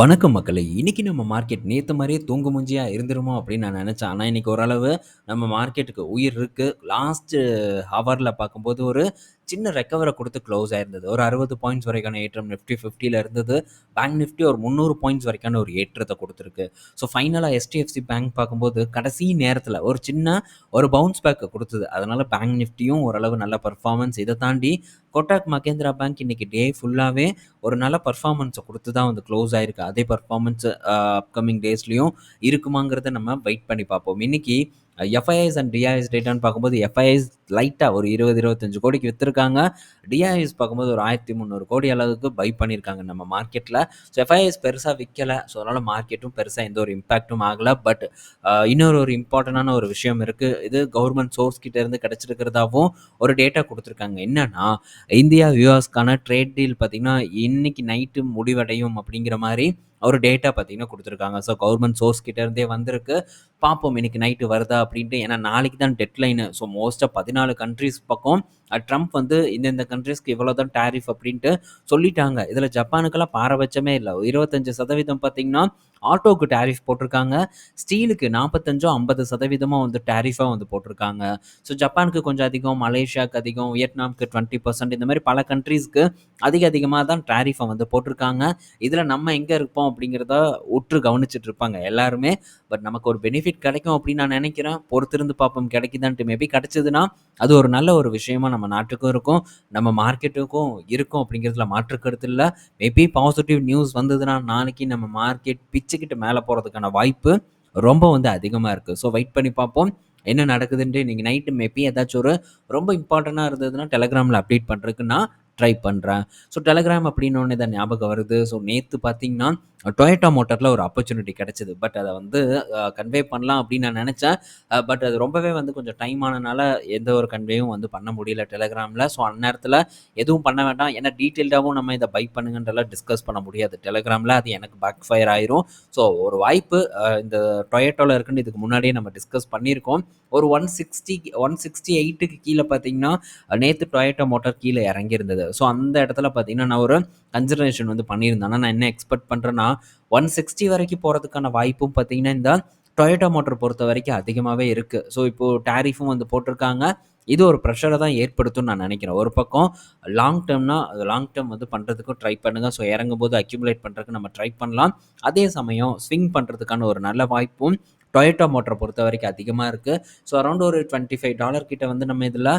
வணக்கம் மக்களை. இன்றைக்கி நம்ம மார்க்கெட் நேற்று மாதிரியே தூங்கு மூஞ்சியா இருந்துருமோ அப்படின்னு நான் நினச்சேன். ஆனால் இன்றைக்கி ஓரளவு நம்ம மார்க்கெட்டுக்கு உயிர் இருக்குது லாஸ்ட்டு ஹவரில் பார்க்கும்போது ஒரு சின்ன ரெக்கவரை கொடுத்து க்ளோஸ் ஆயிருந்தது. ஒரு 60 பாயிண்ட்ஸ் வரைக்கான ஏற்றம் நிஃப்டி 50ல இருந்தது. பேங்க் நிஃப்டி ஒரு 300 பாயிண்ட்ஸ் வரைக்கான ஒரு ஏற்றத்தை கொடுத்துருக்கு ஸோ, ஃபைனலாக எச்டிஎஃப்சி பேங்க் பார்க்கும்போது கடைசி நேரத்தில் ஒரு சின்ன ஒரு பவுன்ஸ் பேக்கை கொடுத்தது அதனால் பேங்க் நிஃப்டியும் ஓரளவு நல்ல பர்ஃபார்மன்ஸ் இதை தாண்டி கோட்டாக் மகேந்திரா பேங்க் இன்னைக்கு டே ஃபுல்லாகவே ஒரு நல்ல பர்ஃபார்மன்ஸை கொடுத்து தான் வந்து க்ளோஸ் ஆயிருக்கு. அதே பர்ஃபார்மன்ஸ் அப்கமிங் டேஸ்லேயும் இருக்குமாங்கிறத நம்ம வெயிட் பண்ணி பார்ப்போம். இன்னைக்கு எஃப்ஐஐஸ் அண்ட் டிஐஎஸ் டேட்டான்னு பார்க்கும்போது எஃப்ஐஐஸ் லைட்டாக ஒரு 20, 25 கோடிக்கு விற்றுருக்காங்க டிஐஎஸ் பார்க்கும்போது ஒரு 1300 கோடி அளவுக்கு பை பண்ணியிருக்காங்க நம்ம மார்க்கெட்டில் ஸோ, எஃப்ஐஎஸ் பெருசாக விற்கலை ஸோ, அதனால் மார்க்கெட்டும் பெருசாக எந்த ஒரு இம்பாக்ட்டும் ஆகலை. பட் இன்னொரு ஒரு இம்பார்ட்டண்டான ஒரு விஷயம் இருக்குது இது கவர்மெண்ட் சோர்ஸ் கிட்டேருந்து கிடச்சிருக்கிறதாவும் ஒரு டேட்டா கொடுத்துருக்காங்க. என்னன்னா, இந்தியா யூஎஸ்க்கான ட்ரேட் டீல் பார்த்தீங்கன்னா, இன்னைக்கு நைட்டு முடிவடையும் அப்படிங்கிற மாதிரி ஒரு டேட்டா பார்த்தீங்கன்னா கொடுத்துருக்காங்க ஸோ, கவர்மெண்ட் சோர்ஸ் கிட்டேருந்தே வந்திருக்கு. பார்ப்போம் இன்னைக்கு நைட்டு வருதா அப்படின்ட்டு. ஏன்னா, நாளைக்கு தான் டெட்லைனு. ஸோ, மோஸ்ட்டாக பதினாலு கண்ட்ரீஸ் பக்கம் ட்ரம்ப் வந்து இந்தந்த கண்ட்ரீஸ்க்கு இவ்வளோ தான் டேரிஃப் அப்படின்ட்டு சொல்லிட்டாங்க. இதில் ஜப்பானுக்கெல்லாம் பாரபட்சமே இல்லை இருபத்தஞ்சு சதவீதம் பார்த்தீங்கன்னா, ஆட்டோக்கு டேரிஃப் போட்டிருக்காங்க. ஸ்டீலுக்கு நாற்பத்தஞ்சோ ஐம்பது சதவீதமாக வந்து டேரிஃபாக வந்து போட்டிருக்காங்க. ஸோ, ஜப்பானுக்கு கொஞ்சம் அதிகம், மலேசியாவுக்கு அதிகம், வியட்நாம்க்கு 20% இந்த மாதிரி பல கண்ட்ரீஸ்க்கு அதிக அதிகமாக தான் டேரிஃபை வந்து போட்டிருக்காங்க. இதில் நம்ம எங்கே இருப்போம் அப்படிங்கிறத உற்று கவனிச்சுட்டு இருப்பாங்க எல்லாருமே. பட் நமக்கு ஒரு பெனிஃபிட் கிடைக்கும் அப்படின்னு நான் நினைக்கிறேன் பொறுத்திருந்து பார்ப்போம் கிடைக்குதான்ட்டு. மேபி கிடைச்சதுன்னா, அது ஒரு நல்ல ஒரு விஷயமா நம்ம நாட்டுக்கும் இருக்கும். நம்ம மார்க்கெட்டுக்கும் இருக்கும் அப்படிங்கிறதுல மாற்று கருத்து மேபி பாசிட்டிவ் நியூஸ் வந்ததுன்னா, நாளைக்கு நம்ம மார்க்கெட் பிச்சுக்கிட்டு மேலே போறதுக்கான வாய்ப்பு ரொம்ப வந்து அதிகமாக இருக்கு. ஸோ, வெயிட் பண்ணி பார்ப்போம். என்ன நடக்குதுன்ட்டு நீங்கள் நைட்டு மேபி ஏதாச்சும் ஒரு ரொம்ப இம்பார்ட்டண்ட்டாக இருந்ததுன்னா, டெலகிராமில் அப்டேட் பண்ணுறதுக்குன்னா ட்ரை பண்ணுறேன் ஸோ, டெலகிராம் ஒன்று தான் ஞாபகம் வருது. ஸோ, நேற்று பார்த்தீங்கன்னா, டொயோட்டா மோட்டரில் ஒரு ஆப்பர்ச்சுனிட்டி கிடச்சிது பட் அதை வந்து கன்வே பண்ணலாம் அப்படின்னு நான் நினச்சேன் பட் அது ரொம்பவே வந்து கொஞ்சம் டைம் ஆனனால எந்த ஒரு கன்வேயும் வந்து பண்ண முடியல டெலகிராமில் ஸோ, அந்நேரத்தில் எதுவும் பண்ண வேண்டாம். ஏன்னா டீட்டெயில்டாகவும் நம்ம இதை பை பண்ணுங்கன்றலாம் டிஸ்கஸ் பண்ண முடியாது டெலகிராமில் அது எனக்கு பேக் ஃபயர் ஆயிரும். ஸோ, ஒரு வாய்ப்பு இந்த டொயேட்டோவில் இருக்குன்னு இதுக்கு முன்னாடியே நம்ம டிஸ்கஸ் பண்ணியிருக்கோம். ஒரு ஒன் சிக்ஸ்டி ஒன் சிக்ஸ்டி எயிட்டுக்கு கீழே பார்த்தீங்கன்னா, நேற்று டொயோட்டா மோட்டார் கீழே இறங்கியிருந்தது. ஸோ, அந்த இடத்துல பார்த்தீங்கன்னா, நான் ஒரு கன்சிடரேஷன் வந்து பண்ணியிருந்தேன். ஆனால் நான் என்ன எக்ஸ்பெக்ட் பண்ணுறேன்னா ஒன் சிக்ஸ்டி வரைக்கும் போகிறதுக்கான வாய்ப்பும் பார்த்தீங்கன்னா, இந்த டொயோட்டா பொறுத்த வரைக்கும் அதிகமாகவே இருக்குது ஸோ, இப்போது டேரிஃபும் வந்து போட்டிருக்காங்க. இது ஒரு ப்ரெஷரை தான் ஏற்படுத்தும் நான் நினைக்கிறேன் ஒரு பக்கம் லாங் டெர்ம்னா, லாங் டேர்ம் வந்து பண்ணுறதுக்கும் ட்ரை பண்ணுங்கள் ஸோ, இறங்கும்போது அக்யூமுலேட் பண்ணுறதுக்கு நம்ம ட்ரை பண்ணலாம். அதே சமயம் ஸ்விங் பண்ணுறதுக்கான ஒரு நல்ல வாய்ப்பும் டொயோட்டா பொறுத்த வரைக்கும் அதிகமாக இருக்குது ஸோ, அரௌண்ட் ஒரு $25 கிட்ட வந்து நம்ம இதில்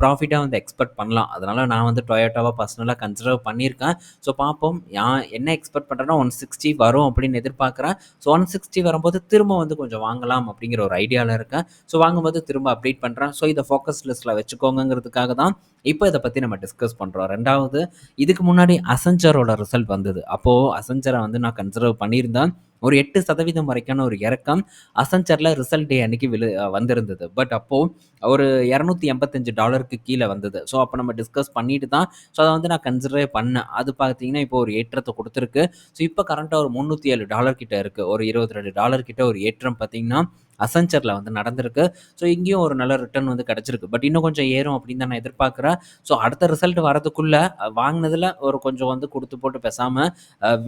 ப்ராஃபிட்டாக வந்து எக்ஸ்பெக்ட் பண்ணலாம். அதனால் நான் வந்து டொயேட்டோவாக பர்சனலாக கன்சிடர் பண்ணியிருக்கேன். ஸோ, பார்ப்போம். நான் என்ன எக்ஸ்பெக்ட் பண்ணுறேன்னா ஒன் சிக்ஸ்டி வரும் அப்படின்னு எதிர்பார்க்குறேன் ஸோ, 160 வரும்போது திரும்ப வந்து கொஞ்சம் வாங்கலாம் அப்படிங்கிற ஒரு ஐடியாவில் இருக்கேன். ஸோ, வாங்கும்போது திரும்ப அப்டேட் பண்ணுறேன் ஸோ, இதை ஃபோக்கஸ் லிஸ்ட்டில் வச்சுக்கோங்கங்கிறதுக்காக தான் இப்போ இதை பற்றி நம்ம டிஸ்கஸ் பண்ணுறோம் ரெண்டாவது இதுக்கு முன்னாடி அசஞ்சரோட ரிசல்ட் வந்தது. அப்போது அசஞ்சரை வந்து நான் கன்சிடர் பண்ணியிருந்தேன். ஒரு எட்டு சதவீதம் வரைக்கான ஒரு இறக்கம் அசன்சரில் ரிசல்ட் டே அன்னைக்கு விழு வந்திருந்தது. பட் அப்போ ஒரு இரநூத்தி எண்பத்தஞ்சு டாலருக்கு கீழே வந்தது. ஸோ, அப்போ நம்ம டிஸ்கஸ் பண்ணிட்டு தான் ஸோ, அதை வந்து நான் கன்சிடரே பண்ணேன். அது பார்த்தீங்கன்னா, இப்போ ஒரு ஏற்றத்தை கொடுத்துருக்கு ஸோ, இப்போ கரண்ட்டாக ஒரு $307 கிட்ட இருக்கு. ஒரு $22 கிட்ட ஒரு ஏற்றம் பார்த்தீங்கன்னா, அசென்ச்சர்ல வந்து நடந்திருக்கு. ஸோ, இங்கேயும் ஒரு நல்ல ரிட்டர்ன் வந்து கிடச்சிருக்கு பட் இன்னும் கொஞ்சம் ஏறும் அப்படின்னு தான் நான் எதிர்பார்க்குறேன் ஸோ, அடுத்த ரிசல்ட் வரதுக்குள்ளே வாங்கினதில் ஒரு கொஞ்சம் வந்து கொடுத்து போட்டு பேசாமல்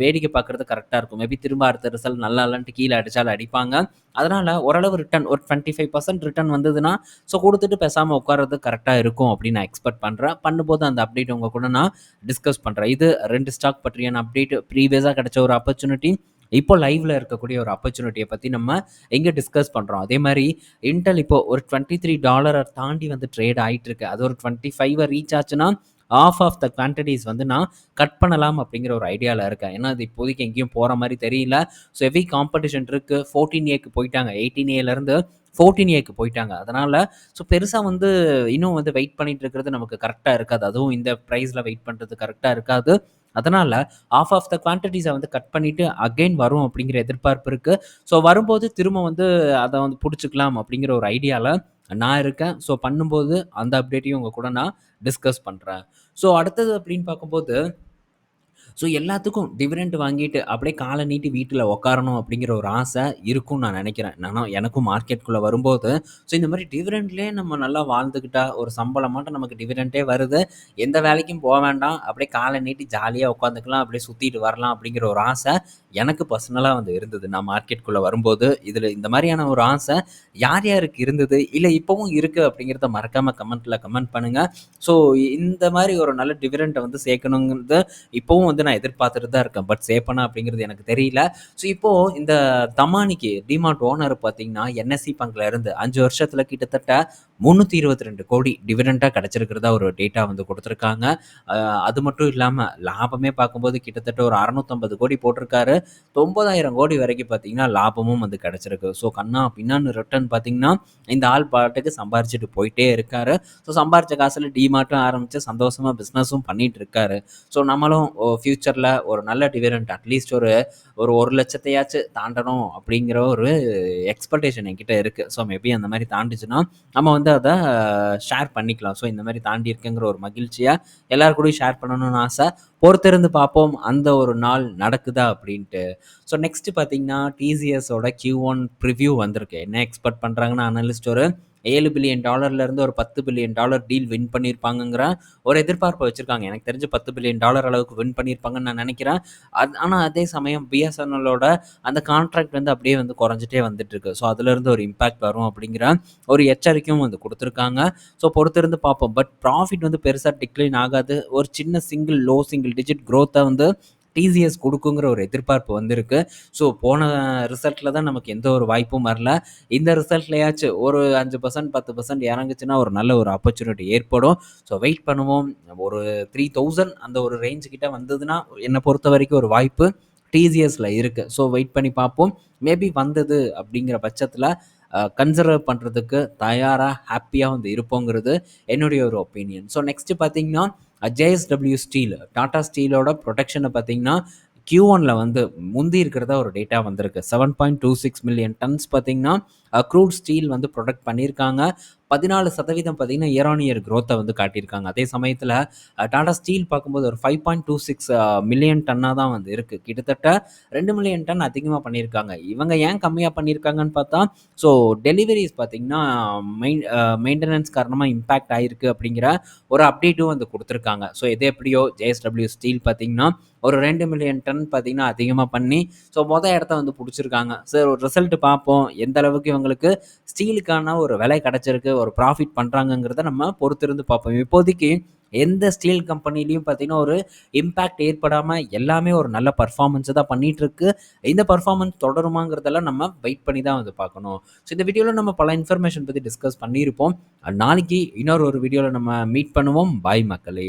வேடிக்கை பார்க்குறது கரெக்டாக இருக்கும். மேபி திரும்ப அடுத்த ரிசல்ட் நல்லா இல்லைன்ட்டு கீழே அடித்தாலும் அடிப்பாங்க. அதனால் ஓரளவு ரிட்டர்ன் ஒரு 25% ரிட்டர்ன் வந்ததுன்னா, ஸோ, கொடுத்துட்டு பேசாமல் உட்கார்றது கரெக்டாக இருக்கும் அப்படின்னு நான் எக்ஸ்பெக்ட் பண்ணுறேன் பண்ணும்போது அந்த அப்டேட் உங்கள் கூட நான் டிஸ்கஸ் பண்ணுறேன் இது ரெண்டு ஸ்டாக் பற்றியான அப்டேட். ப்ரீவியஸாக கிடச்ச ஒரு ஆப்பர்ச்சுனிட்டி. இப்போ லைவ்ல இருக்கக்கூடிய ஒரு ஆப்பர்ச்சுனிட்டியை பத்தி நம்ம எங்கே டிஸ்கஸ் பண்றோம். அதே மாதிரி இன்டெல் இப்போ ஒரு $23 தாண்டி வந்து ட்ரேட் ஆயிட்டு இருக்கு. அது ஒரு 25 ரீச் ஆச்சுன்னா, ஆஃப் ஆஃப் த குவான்டிட்டிஸ் வந்து நான் கட் பண்ணலாம் அப்படிங்கிற ஒரு ஐடியாவில் இருக்கேன். ஏன்னா, அது இப்போதைக்கு எங்கேயும் போகிற மாதிரி தெரியல. ஸோ, ஹெவி காம்படிஷன் இருக்கு. 14ஏக்கு போயிட்டாங்க. 18ஏலருந்து 14ஏக்கு போயிட்டாங்க. அதனால் ஸோ, பெருசாக வந்து இன்னும் வந்து வெயிட் பண்ணிகிட்டு இருக்கிறது நமக்கு கரெக்டாக இருக்காது. அதுவும் இந்த ப்ரைஸில் வெயிட் பண்ணுறது கரெக்டாக இருக்காது. அதனால் ஆஃப் ஆஃப் த குவான்டிட்டிஸை வந்து கட் பண்ணிவிட்டு அகைன் வரும் அப்படிங்கிற எதிர்பார்ப்பு இருக்குது ஸோ, வரும்போது திரும்ப வந்து அதை வந்து பிடிச்சிக்கலாம் அப்படிங்கிற ஒரு ஐடியாவில் நான் இருக்கேன். ஸோ, பண்ணும்போது அந்த அப்டேட்டையும் உங்கள் கூட நான் டிஸ்கஸ் பண்ணுறேன் ஸோ, அடுத்தது அப்படின்னு பார்க்கும்போது ஸோ எல்லாத்துக்கும் டிவிடெண்ட் வாங்கிட்டு அப்படியே காலை நீட்டி வீட்டில் உட்காரணும் அப்படிங்கிற ஒரு ஆசை இருக்கும்னு நான் நினைக்கிறேன். நானும் எனக்கும் மார்க்கெட்டுக்குள்ள வரும்போது, ஸோ இந்த மாதிரி டிவிடெண்ட்லேயே நம்ம நல்லா வாழ்ந்துக்கிட்டா, ஒரு சம்பளமாட்டம் நமக்கு டிவிடெண்டே வருது. எந்த வேலைக்கும் போக வேண்டாம். அப்படியே காலை நீட்டி ஜாலியாக உட்காந்துக்கலாம். அப்படியே சுத்திட்டு வரலாம் அப்படிங்கிற ஒரு ஆசை எனக்கு பர்சனலாக வந்து இருந்தது. நான் மார்க்கெட்குள்ளே வரும்போது, இதில் இந்த மாதிரியான ஒரு ஆசை யார் யாருக்கு இருந்தது? இல்லை இப்போவும் இருக்குது அப்படிங்கிறத மறக்காமல் கமெண்ட்டில் கமெண்ட் பண்ணுங்க. ஸோ இந்த மாதிரி ஒரு நல்ல டிவிடெண்ட்டை வந்து சேர்க்கணுங்கிறது இப்போவும் வந்து நான் எதிர்பார்த்துட்டு தான் இருக்கேன். பட் சேப்பனா அப்படிங்கிறது எனக்கு தெரியல. ஸோ இப்போ இந்த தமானிக்கு டிமார்ட் ஓனர் பார்த்தீங்கன்னா, என்எஸ்சி பங்கில் இருந்து அஞ்சு வருஷத்தில் கிட்டத்தட்ட 322 கோடி டிவிடெண்டாக கிடச்சிருக்கிறதா ஒரு டேட்டா வந்து கொடுத்துருக்காங்க அது மட்டும் இல்லாமல் லாபமே பார்க்கும்போது கிட்டத்தட்ட ஒரு 650 கோடி போட்டிருக்காரு. 90,000 கோடி வரைக்கும் பார்த்தீங்கன்னா, லாபமும் வந்து கிடச்சிருக்கு ஸோ கண்ணா பின்னான்னு ரிட்டர்ன் பார்த்தீங்கன்னா, இந்த ஆள் பாட்டுக்கு சம்பாரிச்சிட்டு போயிட்டே இருக்காரு. ஸோ சம்பாரிச்ச காசில் டிமார்ட்டும் ஆரம்பித்து சந்தோஷமாக பிஸ்னஸும் பண்ணிட்டு இருக்காரு. ஸோ நம்மளும் ஃப்யூச்சரில் ஒரு நல்ல டிவிடெண்ட் அட்லீஸ்ட் ஒரு ஒரு 1,00,000த்தையாச்சும் தாண்டணும் அப்படிங்கிற ஒரு எக்ஸ்பெக்டேஷன் என்கிட்ட இருக்குது ஸோ மேபி அந்த மாதிரி தாண்டிச்சுன்னா நம்ம வந்து அதை ஷேர் பண்ணிக்கலாம். ஸோ இந்த மாதிரி தாண்டி இருக்குங்கிற ஒரு மகிழ்ச்சியாக எல்லார் கூடயும் ஷேர் பண்ணணும்னு ஆசை. பொறுத்திருந்து பார்ப்போம் அந்த ஒரு நாள் நடக்குதா அப்படின்ட்டு. ஸோ நெக்ஸ்ட் பார்த்தீங்கன்னா, டிசிஎஸோட Q1 ப்ரிவ்யூ வந்திருக்கு. என்ன எக்ஸ்பெக்ட் பண்ணுறாங்கன்னு அனலிஸ்ட் ஒரு ஏழு பில்லியன் டாலர்லேருந்து ஒரு $10 பில்லியன் டாலர் டீல் வின் பண்ணியிருப்பாங்கங்கிற ஒரு எதிர்பார்ப்பை வச்சுருக்காங்க எனக்கு தெரிஞ்சு $10 பில்லியன் டாலர் அளவுக்கு வின் பண்ணியிருப்பாங்கன்னு நான் நினைக்கிறேன். அது ஆனால் அதே சமயம் பிஎஸ்என்எல்லோட அந்த கான்ட்ராக்ட் வந்து அப்படியே வந்து குறைஞ்சிட்டே வந்துட்டுருக்கு. ஸோ அதுலேருந்து ஒரு இம்பாக்ட் வரும் அப்படிங்கிற ஒரு எச்சரிக்கையும் வந்து கொடுத்துருக்காங்க ஸோ பொறுத்திருந்து பார்ப்போம். பட் ப்ராஃபிட் வந்து பெருசாக டிக்ளைன் ஆகாது. ஒரு சின்ன சிங்கிள் லோ சிங்கிள் டிஜிட் க்ரோத்தை வந்து டிசிஎஸ் கொடுக்குங்கிற ஒரு எதிர்பார்ப்பு வந்திருக்கு. ஸோ போன ரிசல்ட்டில் தான் நமக்கு எந்த ஒரு வாய்ப்பும் வரல. இந்த ரிசல்ட்லயாச்சும் ஒரு 5% 10% இறங்குச்சுன்னா ஒரு நல்ல ஒரு ஆப்பர்ச்சுனிட்டி ஏற்படும். ஸோ வெயிட் பண்ணுவோம். ஒரு 3000 அந்த ஒரு ரேஞ்சு கிட்ட வந்ததுன்னா, பொறுத்த வரைக்கும் ஒரு வாய்ப்பு டிசிஎஸில் இருக்குது ஸோ வெயிட் பண்ணி பார்ப்போம். மேபி வந்தது அப்படிங்கிற பட்சத்தில் அ கன்சிடர் தயாராக ஹாப்பியாக வந்து இருப்போங்கிறது என்னுடைய ஒரு ஒப்பீனியன். ஸோ நெக்ஸ்ட்டு பார்த்தீங்கன்னா, ஜேஎஸ்டபிள்யூ ஸ்டீல் டாடா ஸ்டீலோட ப்ரொடக்ஷனை பார்த்தீங்கன்னா, கியூ ஒனில் வந்து முந்தி இருக்கிறதா ஒரு டேட்டா வந்திருக்கு. 7.26 மில்லியன் டன்ஸ் பார்த்தீங்கன்னா, க்ரூட் ஸ்டீல் வந்து ப்ரொடக்ட் பண்ணியிருக்காங்க. 14% பார்த்தீங்கன்னா, இயர் ஆன் இயர் க்ரோத்தை வந்து காட்டியிருக்காங்க. அதே சமயத்தில் டாடா ஸ்டீல் பார்க்கும்போது ஒரு five point two six million டன்னாக தான் வந்து இருக்குது கிட்டத்தட்ட ரெண்டு மில்லியன் டன் அதிகமாக பண்ணியிருக்காங்க. இவங்க ஏன் கம்மியாக பண்ணியிருக்காங்கன்னு பார்த்தா, ஸோ டெலிவரிஸ் பார்த்தீங்கன்னா, மெயின் மெயின்டெனன்ஸ் காரணமாக இம்பேக்ட் ஆகிருக்கு அப்படிங்கிற ஒரு அப்டேட்டும் வந்து கொடுத்துருக்காங்க ஸோ எது எப்படியோ ஜேஎஸ்டபிள்யூ ஸ்டீல் பார்த்தீங்கன்னா, ஒரு ரெண்டு மில்லியன் டன் பார்த்தீங்கன்னா, அதிகமாக பண்ணி ஸோ மொதல் இடத்த வந்து பிடிச்சிருக்காங்க சார் ஒரு ரிசல்ட் பார்ப்போம். எந்த அளவுக்கு இவங்களுக்கு ஸ்டீலுக்கான ஒரு விலை கிடச்சிருக்கு ஒரு ப்ராஃபிட் பண்ணுறாங்கங்கிறத நம்ம பொறுத்திருந்து பார்ப்போம். இப்போதைக்கு எந்த ஸ்டீல் கம்பெனிலையும் பார்த்தீங்கன்னா, ஒரு இம்பேக்ட் ஏற்படாமல் எல்லாமே ஒரு நல்ல பர்ஃபார்மன்ஸை தான் பண்ணிகிட்ருக்கு இந்த பர்ஃபார்மன்ஸ் தொடருமாங்கிறதெல்லாம் நம்ம வெயிட் பண்ணி தான் வந்து பார்க்கணும். ஸோ இந்த வீடியோவில் நம்ம பல இன்ஃபர்மேஷன் பற்றி டிஸ்கஸ் பண்ணியிருப்போம். நாளைக்கு இன்னொரு ஒரு வீடியோவில் நம்ம மீட் பண்ணுவோம். பாய் மக்களே!